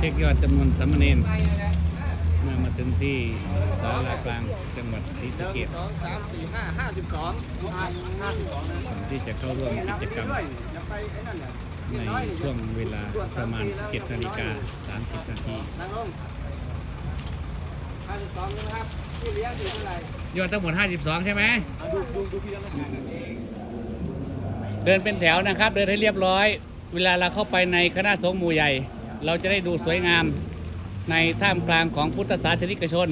เช็คยอดจำนวนสามเณรเมื่อมาถึงที่ศาลากลางจังหวัดศรีสะเกษสองสามสี่ห้าห้าสิบสองห้าสิบสองนะก่อนที่จะเข้าร่วมกิจกรรมในช่วงเวลาประมาณ 17นาฬิกา30 นาทีนั่งลงห้าสิบสองนะครับผู้เลี้ยงอยู่เท่าไหร่ยอดทั้งหมด 52 ใช่ไหมเดินเป็นแถวนะครับ เดินให้เรียบร้อย เวลาเราเข้าไปในคณะสงฆ์หมู่ใหญ่ เราจะได้ดูสวยงามในท่ามกลางของพุทธศาสนิกชน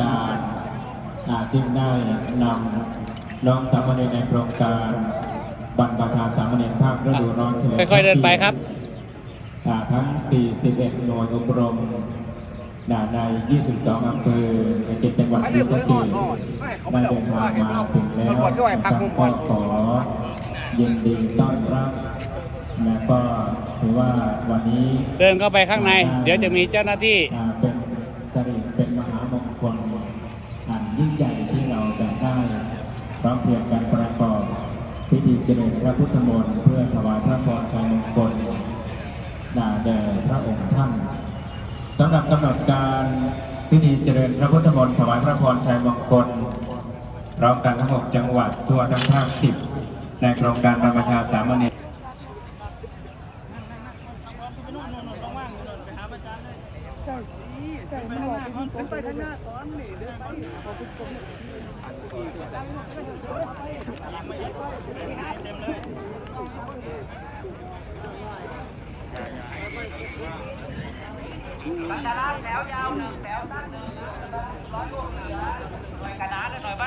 การอาซึ่งได้นำน้องสามเณรในโครงการบรรพชาสามเณรภาคฤดูร้อนเฉลิมค่อยๆเดินไปครับอ่าทั้ง 41 หน่วยอบรม อ่าใน 22 อำเภอในเจ็ดจังหวัดที่เกษตรได้เดินทางมาถึงแล้วนะครับก็ขอยินดีต้อนรับและก็ถือว่าวันนี้เดินเข้าไปข้างใน เดี๋ยวจะมีเจ้าหน้าที่เป็นสริเป็นมหามงคลอันยิ่งใหญ่ที่เราจะได้พร้อมเพรียงกันประกอบพิธีเจริญพระพุทธมนต์เพื่อถวายพระพรชัยมงคลด่าแด่พระองค์ท่าน สำหรับกำหนดการพิธีเจริญพระพุทธมนต์ถวายพระพรชัยมงคลพร้อมกันทั้งหกจังหวัดทั่วทั้งภาคสิบในโครงการบรรพชาสามเณร ไปข้างหน้าก่อนนี่เดินไป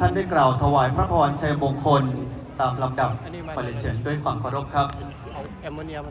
ท่านได้กล่าวถวายพระพรชัยมงคลตามลำดับขอเรียนเชิญด้วยความเคารพครับเอาแอมโมเนียมา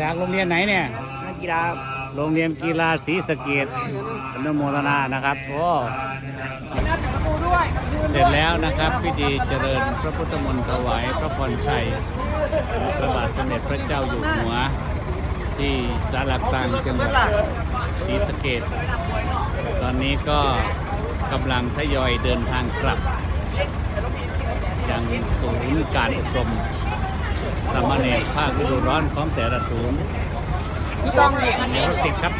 จากโรงเรียนไหนเนี่ย นักกีฬาโรงเรียนกีฬาศรีสะเกดอนุโมทนานะครับ โอ้เสร็จแล้วนะครับ พิธีเจริญพระพุทธมนต์ถวายพระพรชัยพระบาทสมเด็จพระเจ้าอยู่หัว ที่ศาลากลางจังหวัดศรีสะเกดตอนนี้ก็กำลังทยอยเดินทางกลับยังศูนย์การอบรม สามเณรภาคฤดูร้อนของแต่ละศูนย์พี่ต้องเลยเดี๋ยวรถติดครับ